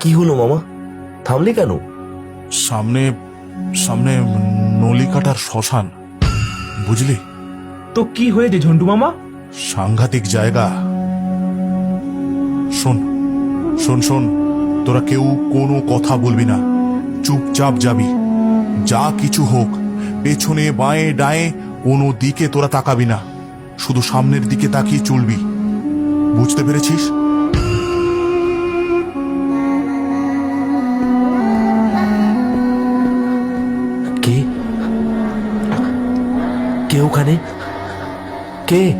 কি হলো মামা? থামলে কেন? সামনে সামনে নলিকাটার শ্মশান বুঝলি? তো কি হয়েছে ঝন্টু মামা? সাংঘাতিক জায়গা। শোন শোন শোন তোরা কেউ কোনো কথা বলবি না। চুপচাপ যাবি। যা কিছু হোক পেছনে বাঁয়ে ডায়ে কোনো দিকে তোরা তাকাবি না। শুধু সামনের দিকে তাকিয়ে চলবি। বুঝতে পেরেছিস? কে ওখানে? কে?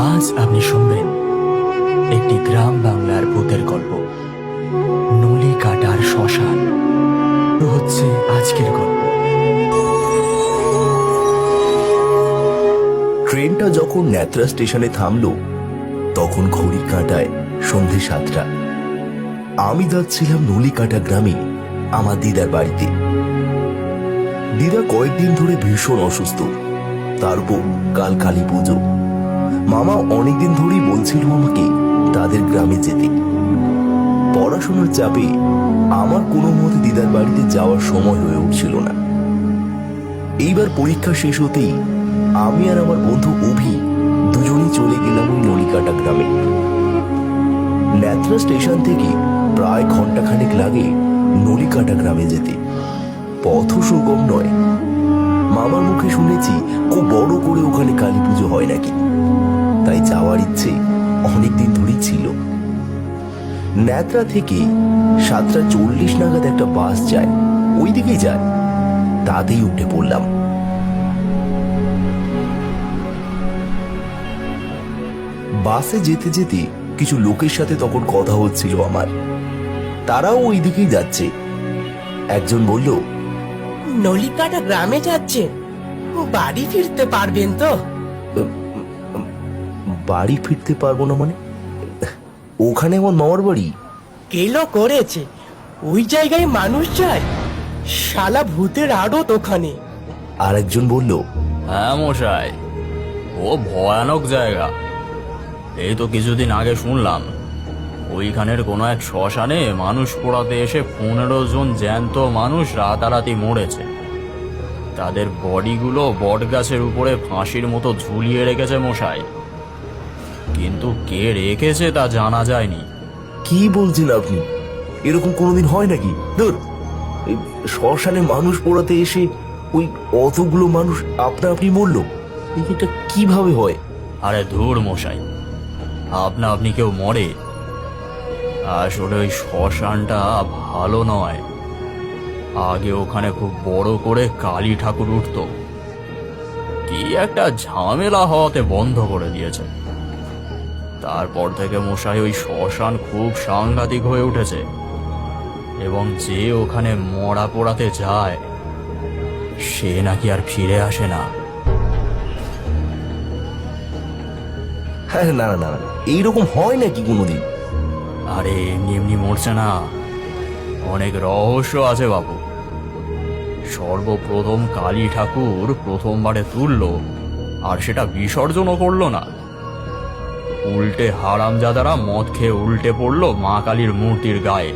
আজ আপনি শুনবেন একটি গ্রাম বাংলার ভূতের গল্প। নলি কাটার শ্মশান। হচ্ছে আজকের গল্প। ট্রেনটা যখন ন্যাত্রা স্টেশনে থামলো, তখন ঘড়ি কাঁটায় সন্ধে সাতটা। আমি যাচ্ছিলাম নলিকাটা গ্রামে, আমার দিদার বাড়িতে। দিদা কয়েকদিন ধরে ভীষণ অসুস্থ। তার উপর কাল কালী পুজো। মামা অনেকদিন ধরেই বলছিল আমাকে তাদের গ্রামে যেতে। পড়াশোনার চাপে আমার কোনো মতে দিদার বাড়িতে যাওয়ার সময় হয়ে উঠছিল না। এইবার পরীক্ষা শেষ হতেই আমি আর আমার বন্ধু অভি দুজনেই চলে গেলাম ওই নলিকাটা গ্রামে। ন্যাত্রা স্টেশন থেকে প্রায় ঘন্টাখানেক লাগে নলিকাটা গ্রামে যেতে। পথ সুগম নয়। মামার মুখে শুনেছি খুব বড় করে ওখানে কালী পুজো হয় নাকি। তাই যাওয়ার ইচ্ছে অনেকদিন ধরেই ছিল। ন্যাত্রা থেকে সাতটা চল্লিশ নাগাদ একটা বাস যায়। ওই দিকেই যায়। তাতেই উঠে পড়লাম। বাসে যেতে যেতে কিছু লোকের সাথে তখন কথা হচ্ছিল আমার। তারাও ওই দিকেই যাচ্ছে। একজন বলল নলিকাটা গ্রামে যাচ্ছে। বাড়ি ফিরতে পারবেন তো? বাড়ি ফিরতে পারব না মানে? ওখানে আমার মামার বাড়ি। কেলো করেছে। ওই জায়গায় মানুষ যায়। শালা ভূতের আড়ত ওখানে। আর একজন বলল হ্যাঁ মশাই ও ভয়ানক জায়গা। এই তো কিছুদিন আগে শুনলাম ওইখানের কোনো এক শ্মশানে মানুষ পোড়াতে এসে পনেরো জন জ্যান্ত মানুষ রাতারাতি মরেছে। তাদের বডিগুলো বট গাছের উপরে ফাঁসির মতো ঝুলিয়ে রেখেছে মশাই। কিন্তু কে রেখেছে তা জানা যায়নি। কি বলছেন আপনি? এরকম কোনোদিন হয় নাকি? ধর শ্মশানে মানুষ পোড়াতে এসে ওই অতগুলো মানুষ আপনা আপনি মরল? এটা কীভাবে হয়? আরে ধুর মশাই আপনা আপনি কেউ মরে। আসলে ওই শ্মশানটা ভালো নয়। আগে ওখানে খুব বড় করে কালী ঠাকুর উঠত। কি একটা ঝামেলা হওয়াতে বন্ধ করে দিয়েছে। তারপর থেকে মশাই ওই শ্মশান খুব সাংঘাতিক হয়ে উঠেছে। এবং যে ওখানে মরা পোড়াতে যায়, সে নাকি আর ফিরে আসে না। হ্যাঁ না না না না, এইরকম হয় নাকি কোনোদিন? আরে এমনি এমনি মরছে না। অনেক রহস্য আছে বাবু সর্বপ্রথম কালী ঠাকুর প্রথমবারে তুলল আর সেটা বিসর্জনও করল না। উল্টে হারামজাদারা মদ খেয়ে উল্টে পড়ল মা কালীর মূর্তির গায়ে।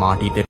মাটিতে